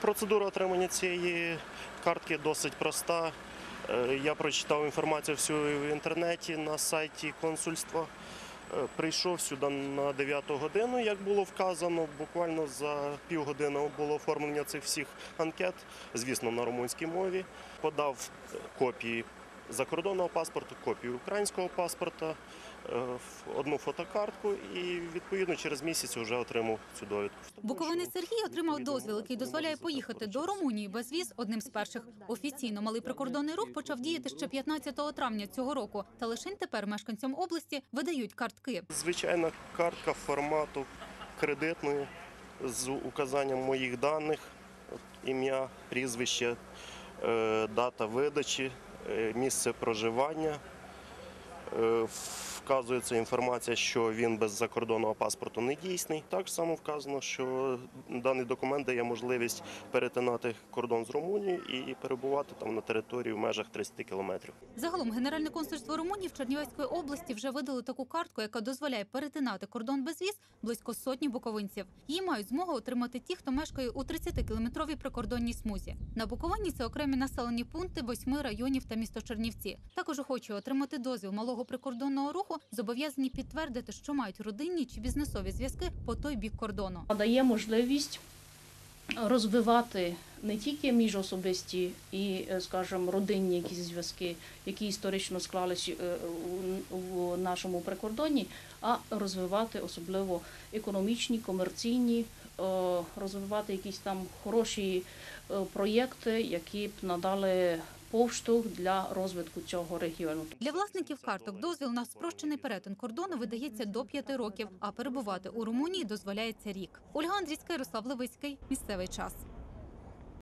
Процедура отримання цієї картки досить проста. Е, Я прочитав інформацію всю в інтернеті на сайті консульства. Е, Прийшов сюди на 9 годину, як було вказано. Буквально за півгодини було оформлення цих всіх анкет, звісно, на румунській мові. Подав копії закордонного паспорту, копію українського паспорта, е, одну фотокартку і відповідно через місяць вже отримав цю довідку. Буковинець Сергій отримав дозвіл, який дозволяє поїхати до Румунії без віз одним з перших. Офіційно малий прикордонний рух почав діяти ще 15 травня цього року. Та лише тепер мешканцям області видають картки. Звичайна картка формату кредитної з указанням моїх даних, ім'я, прізвище, е, дата видачі, місце проживання. Вказується інформація, що він без закордонного паспорту не дійсний. Так само вказано, що даний документ дає можливість перетинати кордон з Румунією і перебувати там на території в межах 30 кілометрів. Загалом Генеральне консульство Румунії в Чернівецької області вже видало таку картку, яка дозволяє перетинати кордон без віз близько сотні буковинців. Її мають змогу отримати ті, хто мешкає у 30-кілометровій прикордонній смузі. На Буковині це окремі населені пункти восьми районів та місто Чернівці. Також охочі отримати дозвіл малого прикордонного руху зобов'язані підтвердити, що мають родинні чи бізнесові зв'язки по той бік кордону. дає можливість розвивати не тільки міжособисті і, е, скажімо, родинні якісь зв'язки, які історично склалися е, у- у нашому прикордонні, а розвивати особливо економічні, комерційні, е, розвивати якісь там хороші е, проєкти, які б надали поштовх для розвитку цього регіону. Для власників карток дозвіл на спрощений перетин кордону видається до п'яти років, а перебувати у Румунії дозволяється рік. Ольга Андрійська, Ярослав Левицький. Місцевий час.